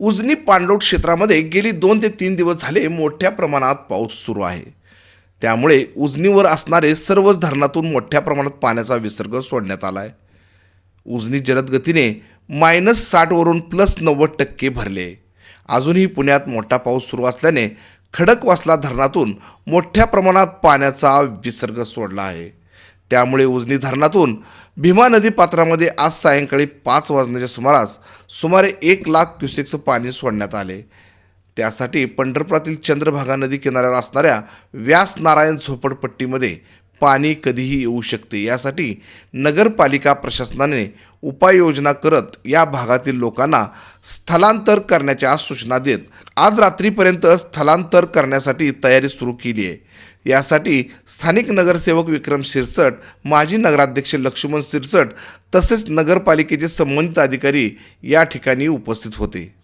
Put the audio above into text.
उजनी पाणलोट क्षेत्रामध्ये गेली दोन ते तीन दिवस झाले मोठ्या प्रमाणात पाऊस सुरू आहे. त्यामुळे उजनीवर असणारे सर्वच धरणातून मोठ्या प्रमाणात पाण्याचा विसर्ग सोडण्यात आला आहे. उजनी जलदगतीने मायनस साठवरून प्लस नव्वद टक्के भरले. अजूनही पुण्यात मोठा पाऊस सुरू असल्याने खडकवासला धरणातून मोठ्या प्रमाणात पाण्याचा विसर्ग सोडला आहे. त्यामुळे उजनी धरणातून भीमा नदी पात्रामध्ये आज सायंकाळी पाच वाजण्याच्या सुमारास सुमारे एक लाख क्युसेकचं पाणी सोडण्यात आले. त्यासाठी पंढरपुरातील चंद्रभागा नदी किनाऱ्यावर असणाऱ्या व्यास नारायण झोपडपट्टीमध्ये पाणी कधीही येऊ शकते. यासाठी नगरपालिका प्रशासनाने उपाययोजना करत या भागातील लोकांना स्थलांतर करण्याच्या सूचना देत आज रात्रीपर्यंत स्थलांतर करण्यासाठी तयारी सुरू केली आहे. यासाठी स्थानिक नगरसेवक विक्रम शिरसट माजी नगराध्यक्ष लक्ष्मण शिरसट तसेच नगरपालिकेचे संबंधित अधिकारी या ठिकाणी उपस्थित होते.